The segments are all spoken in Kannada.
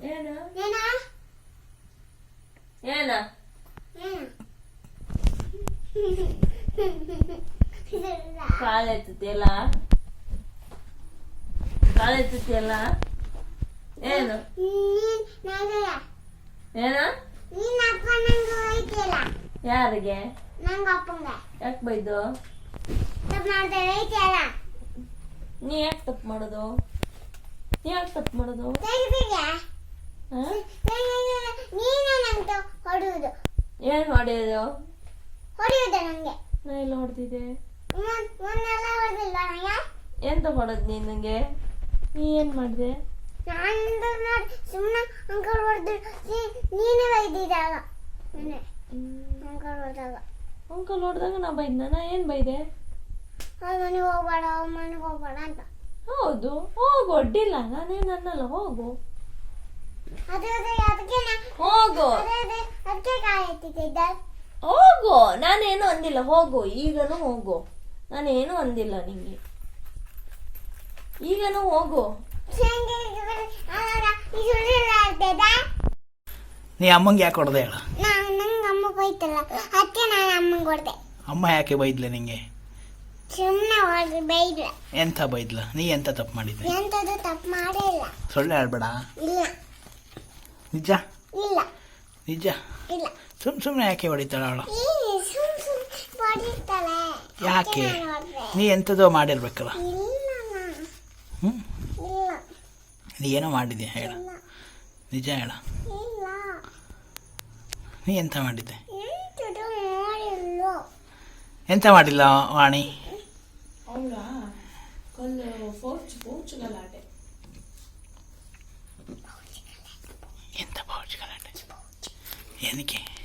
ಏನು? ಏನ? ಏನ? ಏನು? ಕಾಲೆತ್ತತಿಯಲ್ಲ ಕಾಲೆತ್ತತಿಯಲ್ಲ ಏನು? ಏನು ಯಾರಿಗೆ? ಯಾಕೆ ಬೈದು? ನೀ ಯಾಕೆ ತಪ್ಪು ಮಾಡೋದು? ನೀ ಯಾಕೆ ತಪ್ಪು ಮಾಡೋದು ತೆಗಿತೀಯ ಹಾ? ನೀನೇ ನಂಗೆ ಹೊಡೆಯುವುದು ಏನ್ ಹೊಡೆಯೋದು ಹೊಡೆಯುವುದು ನಂಗೆ ನಾ ಎಲ್ಲ ಹೊಡೆದಿದ್ದೆ? ಮೊನ್ನೆಲ್ಲ ಹೊಡೆದಿಲ್ಲ ನನಗೆ ಎಂತ ಹೊಡೆದ್ ನೀನ್ ನಂಗೆ? ನೀ ಏನ್ ಮಾಡಿದೆ? ನಾನು ನೋಡಿ ಸುಮ್ಮನೆ ಅಂಕಲ್ ಹೊಡೆದು ನೀನೇ ಬೈದಿದ್ದಾಗ ನೆನ್ನೆ ಅಂಕಲ್ ಹೊಡೆದಾಗ. ಅಂಕಲ್ ಹೊಡೆದಾಗ ನಾ ಬೈದ್ನ? ನಾ ಏನ್ ಬೈದೆ? ಅವ್ರ ಮನೆಗೆ ಹೋಗ್ಬೇಡ ಅವ್ರ ಮನೆಗೆ ಹೋಗ್ಬೇಡ ಅಂತ. ಹೌದು. ಹೋಗು ಅಡ್ಡಿಲ್ಲ ನಾನೇನ್ ಅನ್ನಲ್ಲ ಹೋಗು. ಅದೇ ಅದೇ ಅದಕ್ಕೆ ನಾ- ಹೋಗು. ಅದೇ ಅದೇ ಅದಕ್ಕೆ ಕಾಯಿ ಎತ್ತಿದ್ದ ಹೋಗು. ನಾನೇನು ಅಂದಿಲ್ಲ ಹೋಗು. ಈಗನು ಹೋಗು. ನಾನೇನು ಅಂದಿಲ್ಲ ನಿಂಗೆ. ಈಗನು ಹೋಗು. ನೀ ಅಮ್ಮಂಗೆ ಯಾಕೆ ಹೊಡೆದೆ ಹೇಳ? ನಾನು ನಂಗೆ ಅಮ್ಮ ಬೈತಲ್ಲ. ಅದಕ್ಕೆ ನಾನು ಅಮ್ಮಂಗೆ ಹೊಡೆದೆ. ಅಮ್ಮ ಯಾಕೆ ಬೈದ್ಲೆ ನಿಂಗೆ? ಸುಮ್ಮನೆ ಹೊಡೆದು ಬೈದ್ಲ. ಎಂತ ಬೈದ್ಲ? ನೀ ಎಂತ ತಪ್ಪು ಮಾಡಿದ್ದೆ? ಎಂಥದ್ದು ತಪ್ಪು ಮಾಡೇ ಇಲ್ಲ. ಸುಳ್ಳು ಹೇಳ್ಬೇಡ ಇಲ್ಲ. ನಿಜ? ಇಲ್ಲ. ನಿಜ? ಇಲ್ಲ. ಸುಮ್ ಸುಮ್ಮನೆ ಯಾಕೆ ಹೊಡಿತಾಳ ಅವಳು? ಈ ಸುಮ್ ಸುಮ್ ಹೊಡಿತಾಳೆ. ಯಾಕೆ. ನೀ ಎಂಥದೋ ಮಾಡಿರ್ಬೇಕಲ್ಲ. ಇಲ್ಲ ಹ್ಞೂ ಇಲ್ಲ. ನೀ ಏನೋ ಮಾಡಿದ್ದೆ ಹೇಳ. ನಿಜ ಹೇಳ. ಇಲ್ಲ. ನೀ ಎಂತ ಮಾಡಿದ್ದೆ? ಎಂಥ ಮಾಡಿಲ್ಲ ಎಂತ ಮಾಡಿಲ್ಲ ವಾಣಿ? ಎಂಥ ಪೌಚ್ ಗಲಾಟೆ. ಏನಕ್ಕೆ?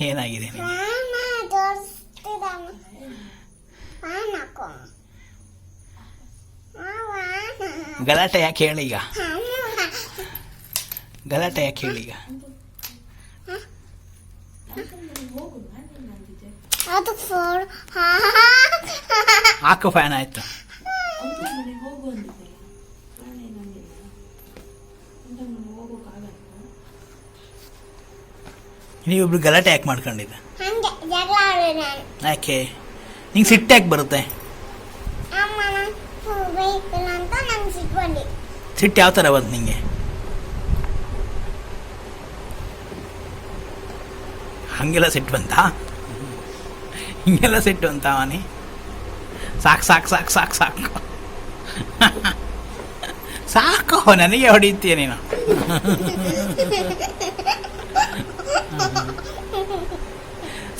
ಏನಾಗಿದೆ ಗಲಾಟೆ ಯಾಕೆ ಹೇಳಿ ಈಗ? ಗಲಾಟೆ ಯಾಕೆ ಹೇಳಿ ಈಗ? ಹಾಕು ಫ್ಯಾನ್ ಆಯ್ತು. ನೀವಿಬ್ರು ಗಲಾಟೆ ಯಾಕೆ ಮಾಡ್ಕೊಂಡಿದ್ದೆ? ಹಂಗೆ ಜಗಳ ಆಡೋದು ನಾನು. ಯಾಕೆ? ನಿಂಗೆ ಸಿಟ್ಟು ಯಾಕೆ ಬರುತ್ತೆ? ಬೈಕಿಲ್ಲ ಅಂತ ಸಿಟ್ಕೊಂಡಿ ಸಿಟ್ಟು ಯಾವ ಥರ ಬಂತು ನಿಂಗೆ? ಹಂಗೆಲ್ಲ ಸಿಟ್ಟು ಬಂತಾ? ಹಿಂಗೆಲ್ಲ ಸಿಟ್ಟು ಬಂತ ಅವನಿ? ಸಾಕು ಸಾಕು ಸಾಕು ಸಾಕು ಸಾಕು. ಸಾಕು ನನಗೆ ಹೊಡಿತೀಯ ನೀನು.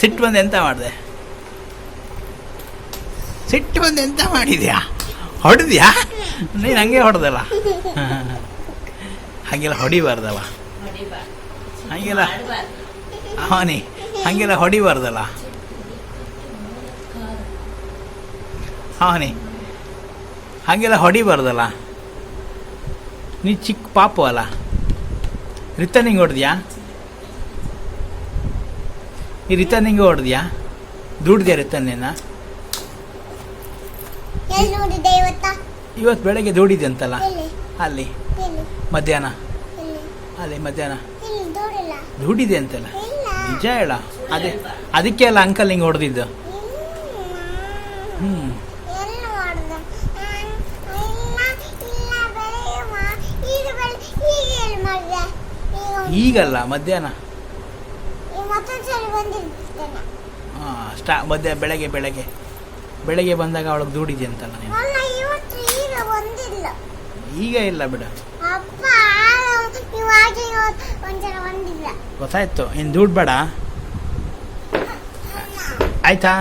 ಸಿಟ್ಟು ಬಂದು ಎಂತ ಮಾಡಿದೆ? ಸಿಟ್ಟು ಬಂದು ಎಂತ ಮಾಡಿದ್ಯಾ? ಹೊಡೆದ್ಯಾ? ನೀನು ಹಂಗೆ ಹೊಡೆದಲ್ಲ. ಹಾಗೆಲ್ಲ ಹೊಡಿಬಾರ್ದಲ್ಲ. ಹೊಡಿಬಾರ್ದು ಹಂಗೆಲ್ಲ ಹಾನಿ ಅವನಿ ಹಂಗೆಲ್ಲ ಹೊಡಿಬಾರ್ದಲ್ಲ. ಅವನಿ ಹಾಗೆಲ್ಲ ಹೊಡಿಬಾರ್ದಲ್ಲ. ನೀ ಚಿಕ್ಕ ಪಾಪು ಅಲ್ಲ. ರಿಟರ್ನಿಂಗ್ ಹೊಡೆದ್ಯಾ? ಈ ರಿಟರ್ನಿಂಗ್ ಹೊಡೆದ್ಯಾ? ದುಡ್ದ್ಯಾ ರಿಟರ್ನಿನ ಇವತ್ತ? ಬೆಳಗ್ಗೆ ದುಡಿದೆ ಅಂತಲ್ಲ? ಅಲ್ಲಿ. ಮಧ್ಯಾಹ್ನ? ಅಲ್ಲಿ ಮಧ್ಯಾಹ್ನ. ದುಡಿದೆ ಅಂತಲ್ಲ? ನಿಜ ಹೇಳ. ಅದೇ ಅದಕ್ಕೆ ಅಲ್ಲ ಅಂಕಲ್ ಹಿಂಗೆ ಹೊಡೆದಿದ್ದು. ಹ್ಞೂ ಈಗಲ್ಲ ಮಾಡ್ದೆ ಬಂದಿರ್ತೇನೆ ಹಾಂ ಸ್ಟಾ ಮಧ್ಯ ಬೆಳಗ್ಗೆ ಬೆಳಗ್ಗೆ. ಬೆಳಗ್ಗೆ ಬಂದಾಗ ಅವಳಿಗೆ ದುಡಿದೆ ಅಂತಲ್ಲ ನೀನು? ಅಲ್ಲ ಇವತ್ತು ಈಗ ಬಂದಿಲ್ಲ ಈಗ ಇಲ್ಲ ಬಿಡು. ಅಪ್ಪ ಒಂದ್ಸಲ ಬಂದಿಲ್ಲ ಗೊತ್ತಾಯ್ತು. ಇನ್ನು ದುಡ್ಡು ಬೇಡ ಆಯ್ತಾ?